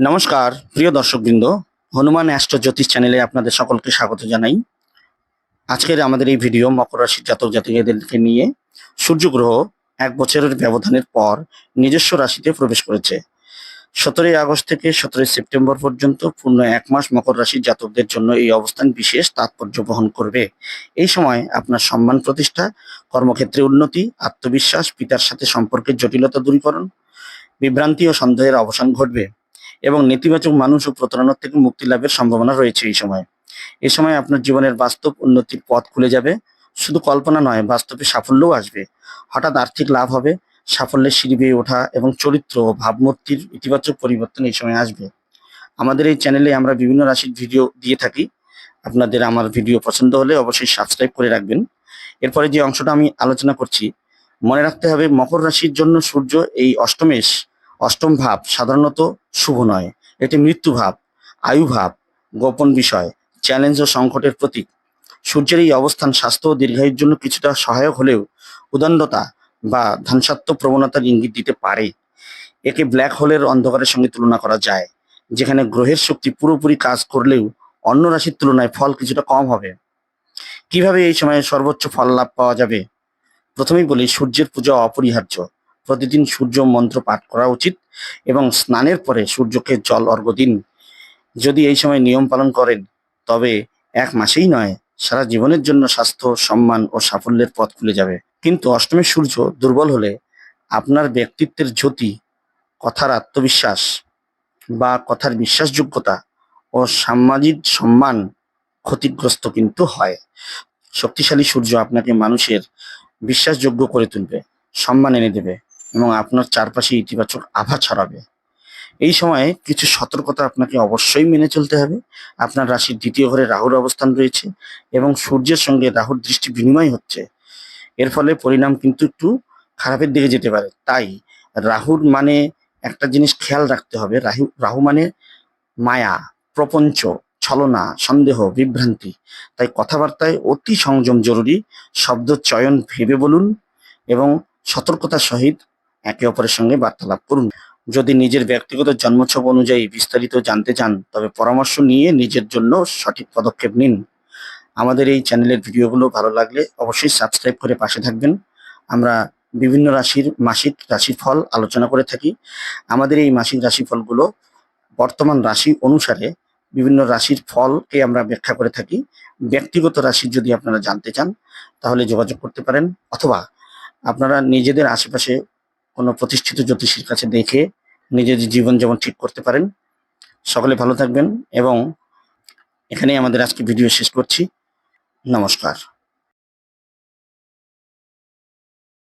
নমস্কার, প্রিয় দর্শকবৃন্দ, হনুমান অ্যাস্ট্রো জ্যোতিষ চ্যানেলে আপনাদের সকলকে স্বাগত জানাই। আজকের আমাদের এই ভিডিও মকর রাশির জাতক জাতিকাদেরকে নিয়ে সূর্যগ্রহ এক বছরের ব্যবধানের পর নিজস্ব রাশিতে প্রবেশ করেছে। সতেরোই আগস্ট থেকে সতেরোই সেপ্টেম্বর পর্যন্ত পূর্ণ এক মাস মকর রাশির জাতকদের জন্য এই অবস্থান বিশেষ তাৎপর্য বহন করবে। এই সময় আপনার সম্মান প্রতিষ্ঠা, কর্মক্ষেত্রে উন্নতি, আত্মবিশ্বাস, পিতার সাথে সম্পর্কের জটিলতা দূরীকরণ, বিভ্রান্তি ও সন্দেহের অবসান ঘটবে। এবং নেতিবাচক মানুষ ও প্রতারণার থেকে মুক্তি লাভের সম্ভাবনা রয়েছে এই সময়। এই সময় আপনার জীবনের বাস্তব উন্নতির পথ খুলে যাবে। শুধু কল্পনা নয়, বাস্তবে সাফল্যও আসবে। হঠাৎ আর্থিক লাভ হবে, সাফল্যের সিঁড়ি বেয়ে ওঠা এবং চরিত্র ও ভাবমূর্তির ইতিবাচক পরিবর্তন এই সময় আসবে। আমাদের এই চ্যানেলে আমরা বিভিন্ন রাশির ভিডিও দিয়ে থাকি। আপনাদের আমার ভিডিও পছন্দ হলে অবশ্যই সাবস্ক্রাইব করে রাখবেন। এরপরে যে অংশটা আমি আলোচনা করছি, মনে রাখতে হবে মকর রাশির জন্য সূর্য এই অষ্টমেশ অষ্টম ভাব সাধারণত শুভ নয়। এটি মৃত্যু ভাব, আয়ু ভাব, গোপন বিষয়, চ্যালেঞ্জ ও সংকটের প্রতীক। সূর্যের এই অবস্থান স্বাস্থ্য ও দীর্ঘায়ুর জন্য কিছুটা সহায়ক হলেও উদণ্ডতা বা ধ্বংসাত্ম প্রবণতার ইঙ্গিত দিতে পারে। একে ব্ল্যাক হোলের অন্ধকারের সঙ্গে তুলনা করা যায়, যেখানে গ্রহের শক্তি পুরোপুরি কাজ করলেও অন্য রাশির তুলনায় ফল কিছুটা কম হবে। কীভাবে এই সময়ে সর্বোচ্চ ফল লাভ পাওয়া যাবে? প্রথমেই বলি, সূর্যের পূজা অপরিহার্য। প্রতিদিন সূর্য মন্ত্র পাঠ করা উচিত এবং স্নানের পরে সূর্যকে জল অর্ঘ্য দিন। যদি এই সময় নিয়ম পালন করেন, তবে এক মাসেই নয়, সারা জীবনের জন্য স্বাস্থ্য, সম্মান ও সাফল্যের পথ খুলে যাবে। কিন্তু অষ্টমীর সূর্য দুর্বল হলে আপনার ব্যক্তিত্বের জ্যোতি, কথার আত্মবিশ্বাস বা কথার বিশ্বাসযোগ্যতা ও সামাজিক সম্মান ক্ষতিগ্রস্ত কিন্তু হয়। শক্তিশালী সূর্য আপনাকে মানুষের বিশ্বাসযোগ্য করে তুলবে, সম্মান এনে দেবে। এবং আপনার চারপাশে ইতিবাচক আভা ছড়াবে। এই সময়ে কিছু সতর্কতা আপনাকে অবশ্যই মেনে চলতে হবে। আপনার রাশির দ্বিতীয় ঘরে রাহুর অবস্থান রয়েছে এবং সূর্যের সঙ্গে রাহুর দৃষ্টি বিনিময় হচ্ছে। এর ফলে পরিণাম কিন্তু একটু খারাপের দিকে যেতে পারে। তাই রাহুর মানে একটা জিনিস খেয়াল রাখতে হবে। রাহু রাহু মানে মায়া, প্রপঞ্চ, ছলনা, সন্দেহ, বিভ্রান্তি। তাই কথাবার্তায় অতি সংযম জরুরি। শব্দ চয়ন ভেবে বলুন এবং সতর্কতার সহিত একে অপরের সঙ্গে বার্তালাপ করুন। যদি নিজের ব্যক্তিগত জন্মছক অনুযায়ী বিস্তারিত জানতে চান, তবে পরামর্শ নিয়ে নিজের জন্য সঠিক পদক্ষেপ নিন। আমাদের এই চ্যানেলের ভিডিওগুলো ভালো লাগলে অবশ্যই সাবস্ক্রাইব করে পাশে থাকবেন। আমরা বিভিন্ন রাশির মাসিক রাশিফল আলোচনা করে থাকি। আমাদের এই মাসিক রাশিফলগুলো বর্তমান রাশি অনুসারে বিভিন্ন রাশির ফলকে আমরা ব্যাখ্যা করে থাকি। ব্যক্তিগত রাশি যদি আপনারা জানতে চান, তাহলে যোগাযোগ করতে পারেন। অথবা আপনারা নিজেদের আশেপাশে কোনো প্রতিষ্ঠিত জ্যোতিষীর কাছে দেখে নিজের জীবন যেমন ঠিক করতে পারেন। সকলে ভালো থাকবেন এবং এখানেই আমাদের আজকে ভিডিও শেষ করছি। নমস্কার।